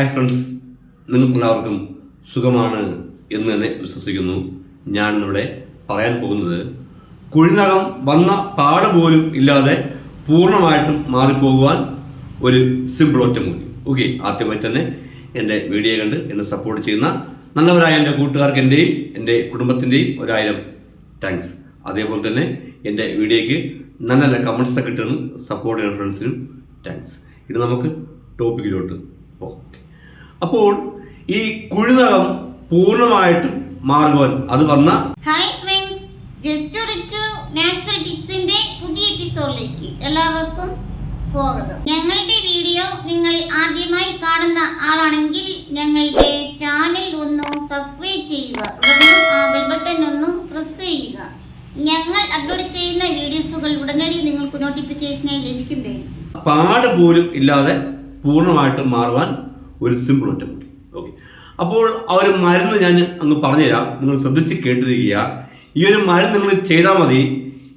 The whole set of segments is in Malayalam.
ഹായ് ഫ്രണ്ട്സ് നിങ്ങൾക്കെല്ലാവർക്കും സുഖമാണ് എന്ന് തന്നെ വിശ്വസിക്കുന്നു. ഞാൻ ഇവിടെ പറയാൻ പോകുന്നത് കുഴിനകം വന്ന പാട് പോലും ഇല്ലാതെ പൂർണമായിട്ടും മാറിപ്പോകുവാൻ ഒരു സിമ്പിൾ ഒറ്റമൂലി ഓക്കെ ആദ്യമായി തന്നെ എന്റെ വീഡിയോ കണ്ട് എന്നെ സപ്പോർട്ട് ചെയ്യുന്ന നല്ലവരായ എന്റെ കൂട്ടുകാർക്ക് എന്റെയും എന്റെ കുടുംബത്തിന്റെയും ഒരായിരം താങ്ക്സ് അതേപോലെ തന്നെ എന്റെ വീഡിയോയ്ക്ക് നല്ല നല്ല കമൻസ് ഒക്കെ ഇട്ടുന്ന സപ്പോർട്ട് ചെയ്യുന്ന ഫ്രണ്ട്സിനും താങ്ക്സ് ഇനി നമുക്ക് ടോപ്പിക്കിലോട്ട് പോകാം. അപ്പോൾ ഈ കുഴിനകം പൂർണമായിട്ടും മാറുവാൻ അത് വന്ന hi friends just Richu natural ടിപ്സിന്റെ പുതിയ എപ്പിസോഡിലേക്ക് എല്ലാവർക്കും സ്വാഗതം. ഞങ്ങളുടെ വീഡിയോ നിങ്ങൾ ആദ്യമായി കാണുന്ന ആളാണെങ്കിൽ ഞങ്ങളുടെ ചാനൽ ഒന്ന് സബ്സ്ക്രൈബ് ചെയ്യുക. തുടർന്ന് ആ ബെൽ ബട്ടൺ ഒന്ന് പ്രസ് ചെയ്യുക. ഞങ്ങൾ അപ്ലോഡ് ചെയ്യുന്ന വീഡിയോസുകൾ ഉടനടി നിങ്ങൾക്ക് നോട്ടിഫിക്കേഷനായി ലഭിക്കുന്നതായിരിക്കും. പാട് പോലും ഇല്ലാതെ പൂർണമായിട്ടും മാറുവാൻ ഒരു സിമ്പിൾ ഒറ്റമുടി ഓക്കെ അപ്പോൾ ആ ഒരു മരുന്ന് ഞാൻ അങ്ങ് പറഞ്ഞുതരാം. നിങ്ങൾ ശ്രദ്ധിച്ച് കേട്ടിരിക്കുക. ഈ ഒരു മരുന്ന് നിങ്ങൾ ചെയ്താൽ മതി.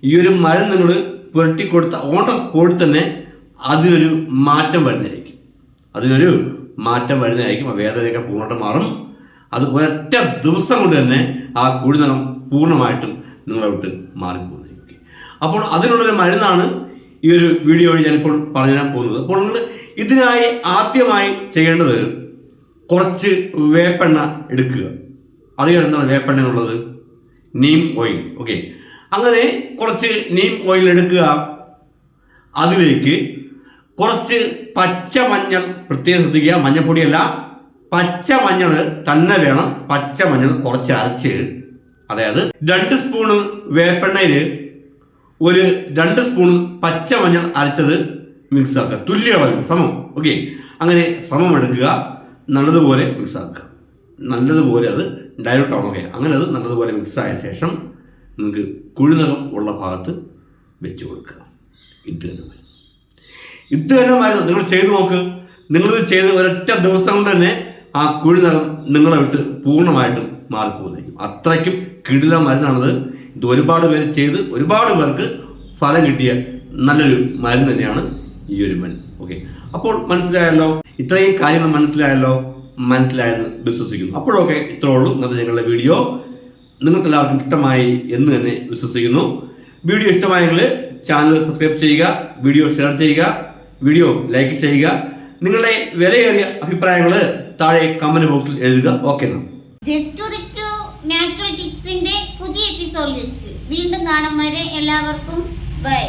ഈ ഒരു മരുന്ന് നിങ്ങൾ പുരട്ടി കൊടുത്ത ഓൺ സ്പോട്ടിൽ തന്നെ അതിനൊരു മാറ്റം വരുന്നതായിരിക്കും. അതിനൊരു മാറ്റം വരുന്നതായിരിക്കും. ആ വേദനയൊക്കെ പൂർണമായിട്ട് മാറും. അത് ഒരൊറ്റ ദിവസം കൊണ്ട് തന്നെ ആ കുഴിനകം പൂർണമായിട്ടും നിങ്ങളെ വിട്ട് മാറിപ്പോകുന്നതായിരിക്കും. അപ്പോൾ അതിനുള്ളൊരു മരുന്നാണ് ഈ ഒരു വീഡിയോ വഴി ഞാനിപ്പോൾ പറഞ്ഞു തരാൻ പോകുന്നത്. അപ്പോൾ നിങ്ങൾ ഇതിനായി ആദ്യമായി ചെയ്യേണ്ടത് കുറച്ച് വേപ്പെണ്ണ എടുക്കുക. അറിയാം എന്താണ് വേപ്പെണ്ണ എന്നുള്ളത്? നീം ഓയിൽ ഓക്കെ അങ്ങനെ കുറച്ച് നീം ഓയിൽ എടുക്കുക. അതിലേക്ക് കുറച്ച് പച്ച മഞ്ഞൾ പ്രത്യേകം ശ്രദ്ധിക്കുക മഞ്ഞപ്പൊടിയല്ല പച്ച മഞ്ഞൾ തന്നെ വേണം. പച്ച മഞ്ഞൾ കുറച്ച് അരച്ച്. അതായത് രണ്ട് സ്പൂണ് വേപ്പെണ്ണയിൽ ഒരു രണ്ട് സ്പൂൺ പച്ച മഞ്ഞൾ അരച്ചത് മിക്സ് ആക്കുക തുല്യ സമം. ഓക്കെ അങ്ങനെ സമം എടുക്കുക. നല്ലതുപോലെ മിക്സ് ആക്കുക നല്ലതുപോലെ അത് ഡയലൂട്ട് ആവണം ഓക്കെ അങ്ങനെ അത് നല്ലതുപോലെ മിക്സ് ആയ ശേഷം നിങ്ങൾക്ക് കുഴിനകം ഉള്ള ഭാഗത്ത് വെച്ച് കൊടുക്കുക. ഇത് തന്നെ ഇത് തന്നെ മരുന്ന് നിങ്ങൾ ചെയ്തു നോക്ക്. നിങ്ങളിത് ചെയ്ത് ഒരൊറ്റ ദിവസം കൊണ്ട് തന്നെ ആ കുഴിനകം നിങ്ങളെ വിട്ട് പൂർണമായിട്ടും മാറിപ്പോകുന്നതായിരിക്കും. അത്രയ്ക്കും കിടില മരുന്നാണത്. ഇത് ഒരുപാട് പേര് ചെയ്ത് ഒരുപാട് പേർക്ക് ഫലം കിട്ടിയ നല്ലൊരു മരുന്ന് തന്നെയാണ് ഈ ഒരു മൻ ഓക്കെ അപ്പോൾ മനസ്സിലായല്ലോ? ഇത്രയും കാര്യങ്ങൾ മനസ്സിലായല്ലോ? മനസ്സിലായെന്ന് വിശ്വസിക്കുന്നു. അപ്പോഴൊക്കെ ഇത്രേ ഉള്ളൂ. ഇന്നത്തെ ഞങ്ങളുടെ വീഡിയോ. നിങ്ങൾക്ക് എല്ലാവർക്കും ഇഷ്ടമായി എന്ന് തന്നെ വിശ്വസിക്കുന്നു. വീഡിയോ ഇഷ്ടമായെങ്കിൽ ചാനൽ സബ്സ്ക്രൈബ് ചെയ്യുക വീഡിയോ ഷെയർ ചെയ്യുക വീഡിയോ ലൈക്ക് ചെയ്യുക. നിങ്ങളുടെ വിലയേറിയ അഭിപ്രായങ്ങൾ താഴെ കമന്റ് ബോക്സിൽ എഴുതുക. ഓക്കെ നാച്ചുറൽ ടിപ്സിന്റെ പുതിയ എപ്പിസോഡിൽ വെച്ച്. വീണ്ടും കാണും വരെ എല്ലാവർക്കും. ബൈ